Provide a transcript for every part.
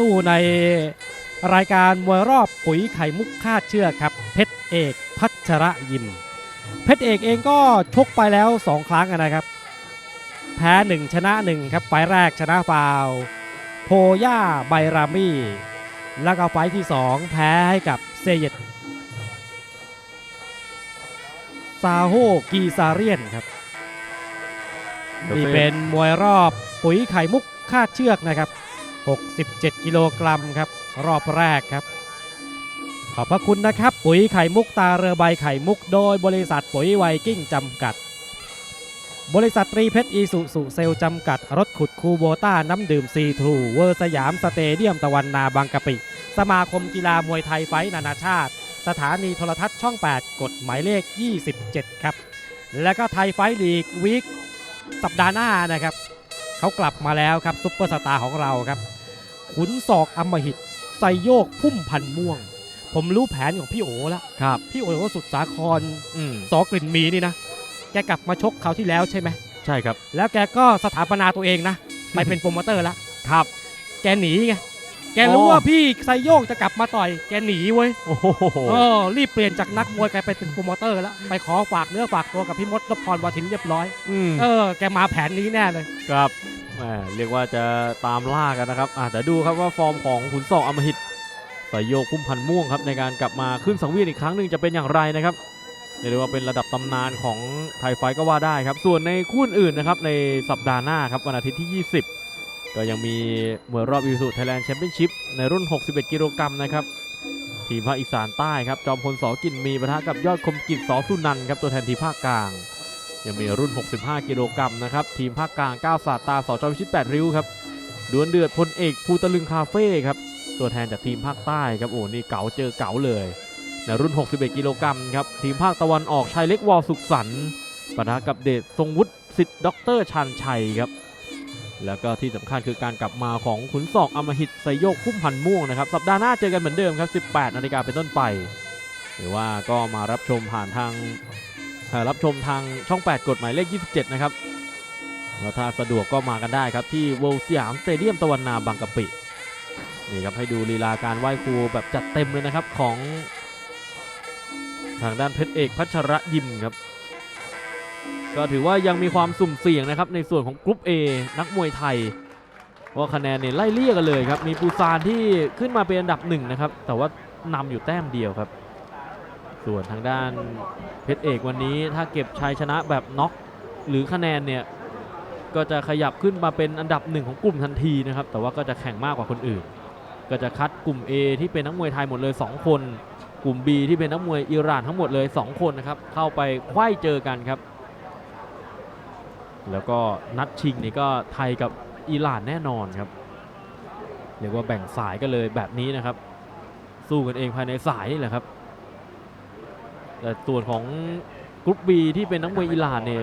สู้ในรายการมวยรอบปุ๋ยไข่มุกคาดเชือกครับ เพชรเอกพัชระยิม เพชรเอกเองก็ชกไปแล้ว 2 ครั้งนะครับ แพ้ 1 ชนะ 1 ครับไฟล์แรกชนะฟาว โพย่าไบรามี่ แล้วก็ไฟล์ที่ 2 แพ้ให้กับเซเยตซาโฮกีซาเรียนครับ นี่เป็นมวยรอบปุ๋ยไข่มุกคาดเชือกนะครับ 67 กิโลกรัมครับ รอบแรกครับ ขอบพระคุณนะครับ ปุ๋ยไข่มุกตาเรือใบไข่มุกโดยบริษัทปุ๋ยไวกิ้งจำกัด บริษัทตรีเพชรอีสุสุเซลจำกัด รถขุดคูโบต้าน้ำดื่มซีทรูเวอร์สยามสเตเดียมตะวันนาบางกะปิ สมาคมกีฬามวยไทยไฟนานาชาติ สถานีโทรทัศน์ช่อง 8 กฎหมายเลข 27 ครับ และก็ไทยไฟลีกวีคสัปดาห์หน้านะครับ เขากลับมาแล้วครับซุปเปอร์สตาร์ของเราครับ ขุนศอกอำมหิตไซโยกพุ่มพันธ์ม่วง ผมรู้แผนของพี่โอแล้วครับ พี่โอสุดสาครอืมสอกลิ่นมีนี่นะ แกกลับมาชกคราวที่แล้วใช่ไหม ใช่ครับ แล้วแกก็สถาปนาตัวเองนะ ไปเป็นโปรโมเตอร์แล้วครับ แกหนีไง แกรู้อ๋อว่าพี่ไซโยกจะกลับมาต่อยแกหนีเว้ยโอ้โหเออรีบเปลี่ยนจากนักมวยแกไปเป็นโปรโมเตอร์แล้วไปขอฝากเนื้อฝากตัวกับพี่มดนพพรวาทินเรียบร้อยอืมเออแกมาแผนนี้แน่เลยครับแหมเรียกว่าจะตามล่ากันนะครับอะแต่ดูครับว่าฟอร์มของขุนศอกอมหิตสายโยกพุ่มพันธ์ม่วงครับในการกลับมาขึ้นสังเวียนอีกครั้งหนึ่งจะเป็นอย่างไรนะครับเรียกได้ว่าเป็นระดับตำนานของไทยไฟท์ก็ว่าได้ครับ ส่วนในคู่อื่นนะครับในสัปดาห์หน้าครับวันอาทิตย์ที่ 20 ก็ยังมีมวยรอบยูสุไทยแลนด์แชมเปี้ยนชิพในรุ่น 61 กิโลกรัมนะครับทีมภาคอีสานใต้ครับ จอมพลสอกินมีปะทะกับยอดคมกิจสอสุนันครับตัวแทนทีมภาคกลาง ยังมีรุ่น 65 กิโลกรัมนะครับ ทีมภาคกลางก้าวศาตาสอจอวิชิต8ริ้วครับดวลเดือดพลเอกภูตะลึงคาเฟ่ครับตัวแทนจากทีมภาคใต้ครับโอ้นี่เก๋าเจอเก๋าเลยในรุ่น 61 กิโลกรัมครับทีมภาคตะวันออกชายเล็กวอลสุขสันต์ปะทะกับเดชทรงวุฒิสิทธิ์ด็อกเตอร์ชันชัยครับ แล้วก็ที่สำคัญคือการกลับมาของขุนศอกอมหิตไซโยกพุ่มพันม่วงนะครับ สัปดาห์หน้าเจอกันเหมือนเดิมครับ 18 นาฬิกาเป็นต้นไป หรือว่าก็มารับชมผ่านทางรับชมทางช่อง 8 กฎหมายเลข 27 นะครับแล้วถ้าสะดวกก็มากันได้ครับที่เวลสยามสเตเดียมตะวันนาบางกะปินี่ครับให้ดูลีลาการไหว้ครูแบบจัดเต็มเลยนะครับของ ทางด้านเพชรเอกพัชระยิมครับ ก็ถือว่ายังมีความสุ่มเสี่ยงนะครับในส่วนของกรุ๊ป A นักมวยไทยเพราคะแนนเนี่ยไล่เลี่ยกันเลยครับ มีปูซานที่ขึ้นมาเป็นอันดับหนึ่งนะครับ แต่ว่านำอยู่แต้มเดียวครับ ส่วนทางด้านเพชรเอกวันนี้ถ้าเก็บชัยชนะแบบน็อกหรือคะแนนเนี่ยก็จะขยับขึ้นมาเป็นอันดับหนึ่งของกลุ่มทันทีนะครับ แต่ว่าก็จะแข่งมากกว่าคนอื่น ก็จะคัดกลุ่ม A ที่เป็นนักมวยไทยหมดเลย 2 คน กลุ่ม B ที่เป็นนักมวยอิหร่านทั้งหมดเลย 2 คนนะครับเข้าไปไขว้เจอกันครับ แล้วก็นัดชิงนี่ก็ไทยกับอิหร่านแน่นอนครับเรียกว่าแบ่งสายกันเลยแบบนี้นะครับ สู้กันเองภายในสายนี่แหละครับแต่ส่วนของกรุ๊ป B ที่เป็นนักมวยอิหร่านเนี่ย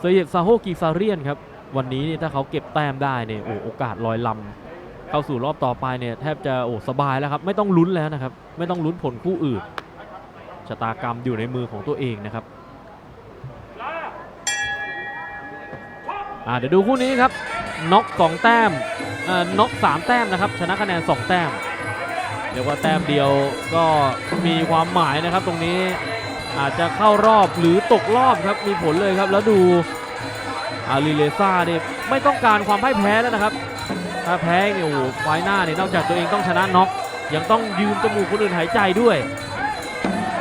เซเยตซาโฮกีซาเรียนครับวันนี้เนี่ยถ้าเขาเก็บแต้มได้เนี่ยโอ้โอกาสลอยลำเข้าสู่รอบต่อไปเนี่ยแทบจะโอ้สบายแล้วครับไม่ต้องลุ้นแล้วนะครับ ไม่ต้องลุ้นผลคู่อื่นชะตากรรมอยู่ในมือของตัวเองนะครับ อ่าเดี๋ยวดูคู่นี้ครับน็อกสองแต้มเอ่อน็อกสามแต้มนะครับ ชนะคะแนนสองแต้มเรียกว่าแต้มเดียวก็มีความหมายนะครับ ตรงนี้อาจจะเข้ารอบหรือตกรอบครับมีผลเลยครับแล้วดูอาริเลซ่าเนี่ยไม่ต้องการความพ่ายแพ้แล้วนะครับ ถ้าแพ้เนี่ยโอ้โหไฟหน้าเนี่ยนอกจากตัวเองต้องชนะน็อกยังต้องยืมจมูกคนอื่นหายใจด้วย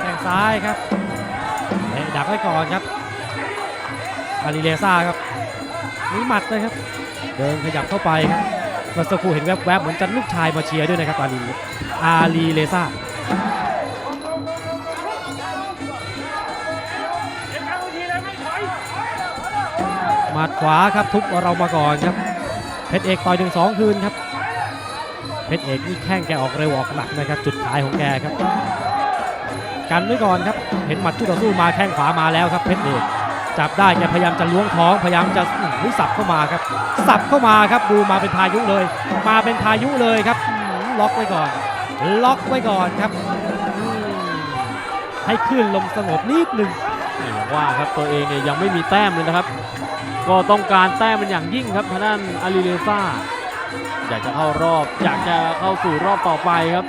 แข้งซ้ายครับเตะดักไว้ก่อนครับอาริเลซ่าครับ มีหมัดเลยครับ เดินขยับเข้าไปครับเมื่อสักครู่เห็นแวบๆเหมือนจะลูกชายมาเชียร์ด้วยนะครับอารีอารีเลซ่าหมัดขวาครับทุบเรามาก่อนครับเพชรเอกต่อยหนึ่งสองคืนครับเพชรเอกนี่แข้งแกออกเร็วออกหนักนะครับจุดขายของแกครับ กันไว้ก่อนครับ เห็นหมัดคู่ต่อสู้มาแข้งขวามาแล้วครับเพชรเอก จับได้แกพยายามจะล้วงท้องพยายามจะอื้สับเข้ามาครับ สับเข้ามาครับดูมาเป็นพายุเลย มาเป็นพายุเลยครับ ล็อกไว้ก่อน ล็อกไว้ก่อนครับ ให้คลื่นลมสงบนิดหนึ่งว่าครับตัวเองเนี่ยยังไม่มีแต้มเลยนะครับ ก็ต้องการแต้มเป็นอย่างยิ่งครับทางด้านอาริเลซ่าอยากจะเข้ารอบอยากจะเข้าสู่รอบต่อไปครับ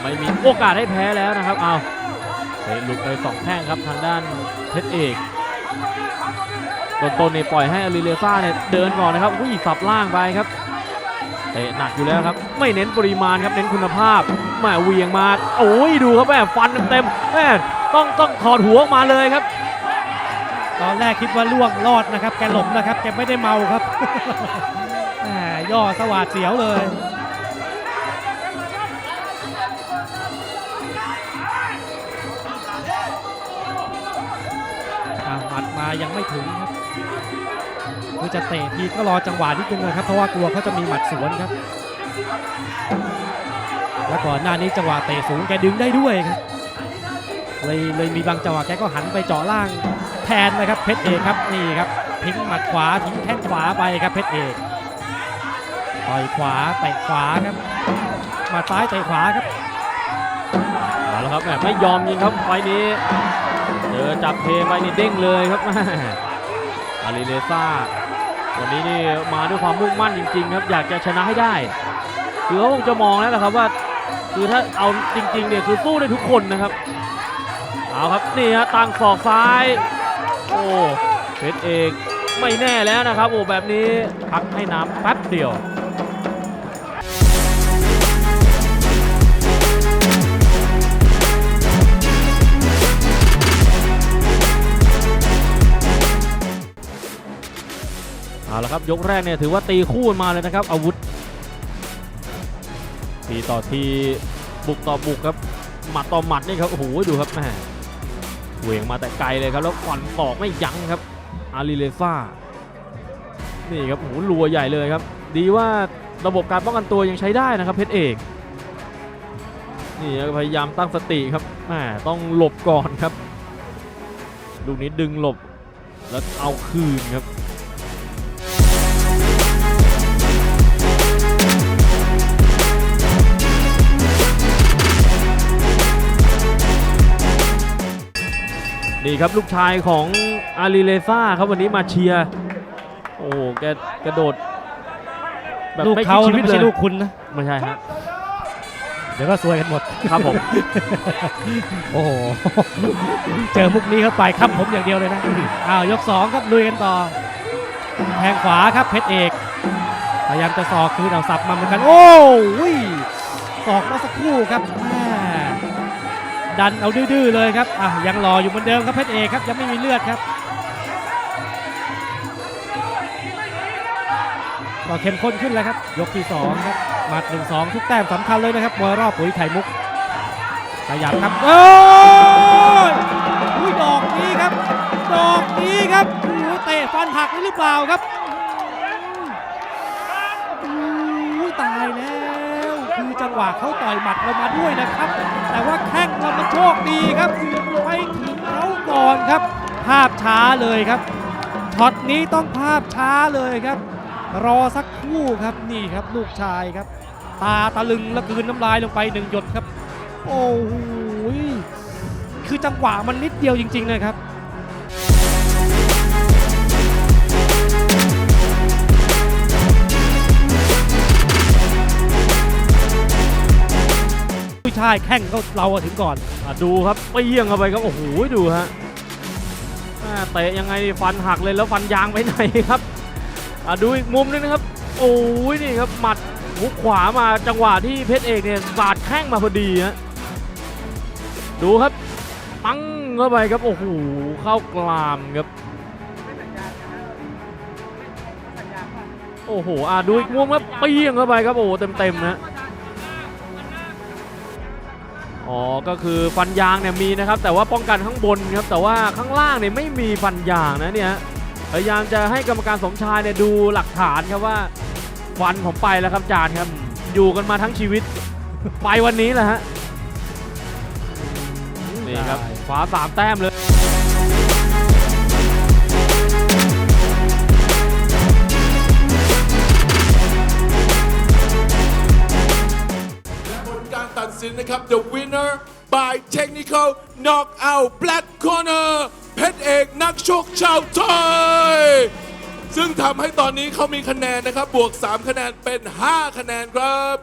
ไม่มีโอกาสให้แพ้แล้วนะครับเอาเตะหลุดไปสองแข้งครับทางด้านเพชรเอก ต้นๆนี่ปล่อยให้อาริเลซ่าเนี่ยเดินก่อนนะครับวิ่งสับล่างไปครับเตะหนักอยู่แล้วครับ ไม่เน้นปริมาณครับเน้นคุณภาพแหม่เวียงมาโอ้ยดูครับแม่ฟันเต็มแม่ต้องต้องถอดหัวออกมาเลยครับ ตอนแรกคิดว่าล่วงรอดนะครับ แกหลบนะครับแกไม่ได้เมาครับแหมย่อสวัสดเสียวเลยหมัดมายังไม่ถึงครับ คือจะเตะทีก็รอจังหวะนิดนึงนะครับเพราะว่ากลัวเขาจะมีหมัดสวนครับ แล้วก่อนหน้านี้จังหวะเตะสูงแกดึงได้ด้วยครับเลยเลยมีบางจังหวะแกก็หันไปเจาะล่างแทนนะครับเพชรเอกครับนี่ครับทิ้งหมัดขวาทิ้งแข้งขวาไปครับเพชรเอกต่อยขวาเตะขวาครับหมาซ้ายเตะขวาครับเอาละครับแหมไม่ยอมยิงครับไฟนี้เจอจับเทไปนี่เด้งเลยครับแม่อาริเลซ่า วันนี้นี่มาด้วยความมุ่งมั่นจริงๆครับอยากจะชนะให้ได้คือเขาคงจะมองแล้วนะครับว่า คือถ้าเอาจริงๆเนี่ยคือสู้ได้ทุกคนนะครับเอาครับนี่ฮะตั้งศอกซ้าย โอ้เพชรเอกไม่แน่แล้วนะครับ โอ้แบบนี้พักให้น้ำแป๊บเดียว เอาละครับยกแรกเนี่ยถือว่าตีคู่กันมาเลยนะครับ อาวุธทีต่อทีบุกต่อบุกครับหมัดต่อหมัดนี่ครับโอ้โหดูครับแม่เหวี่ยงมาแต่ไกลเลยครับแล้วฟันตอกไม่ยั้งครับอาริเลซ่านี่ครับโอ้โหรัวใหญ่เลยครับ ดีว่าระบบการป้องกันตัวยังใช้ได้นะครับเพชรเอกนี่พยายามตั้งสติครับแม่ต้องหลบก่อนครับลูกนี้ดึงหลบแล้วเอาคืนครับ นี่ครับลูกชายของอาริเลซ่าครับวันนี้มาเชียร์โอ้แกกระโดดแบบลูกไม่คิเขาดชีนะวิตไม่เลใช่ยลูกคุณนะ ไม่ใช่ฮะเดี๋ยวก็ซวยกันหมด ครับผม โอ้โห เจอมุกนี้เข้าไปครับผมอย่างเดียวเลยนะ อ้าวยกสองครับลุยกันต่อ แทงขวาครับเพชรเอก พยายามจะสอกคืนเอาสับมาเหมือนกัน โอ้ยสอกมาสักครู่ครับแม่ ดันเอาดื้อๆเลยครับอะยังรออยู่เหมือนเดิมครับเพชรเอกครับยังไม่มีเลือดครับก็เข้มข้นขึ้นแล้วครับ ยกที่สองครับหมัดหนึ่งสองทุกแต้มสำคัญเลยนะครับมวยรอบปุ๋ยไข่มุกขยับครับโอ้ยอุ้ยดอกนี้ครับ ดอกนี้ครับโอ้โหเตะฟันหักหรือเปล่าครับอุ้ยตายแล้ว คือจังหวะเขาต่อยหมัดเรามาด้วยนะครับ แต่ว่าแข้งเรามันโชคดีครับไปถึงเขาก่อนครับ ภาพช้าเลยครับช็อตนี้ต้องภาพช้าเลยครับ รอสักครู่ครับนี่ครับลูกชายครับ ตาตะลึงแล้วกลืนน้ำลายลงไปหนึ่งหยดครับ โอ้โหคือจังหวะมันนิดเดียวจริงๆนะครับ ผู้ชายแข่งก็เราอะถึงก่อน อะดูครับเปี้ยงเข้าไปครับ โอ้โหดูฮะอ่าเตะยังไงนี่ฟันหักเลยแล้วฟันยางไปไหนครับอะดูอีกมุมนึงนะครับ โอ้ยนี่ครับหมัดหุกขวามาจังหวะที่เพชรเอกเนี่ยบาดแข้งมาพอดีฮะดูครับ ปังเข้าไปครับ โอ้โหเข้ากลามครับ โอ้โหอะดูอีกมุมครับเปี้ยงเข้าไปครับโอ้โหเต็มๆนะ อ๋อ ก็คือฟันยางเนี่ยมีนะครับ แต่ว่าป้องกันข้างบนครับ แต่ว่าข้างล่างเนี่ยไม่มีฟันยางนะเนี่ย พยายามจะให้กรรมการสมชายเนี่ยดูหลักฐานครับว่าฟันผมไปแล้วครับจานครับ อยู่กันมาทั้งชีวิต ไปวันนี้แหละฮะ นี่ครับขวาสามแต้มเลย นะครับ The winner by technical knockout black corner เพชรเอกนักชกชาวไทย ซึ่งทำให้ตอนนี้เขามีคะแนนนะครับ บวก 3 คะแนนเป็น 5 คะแนนครับ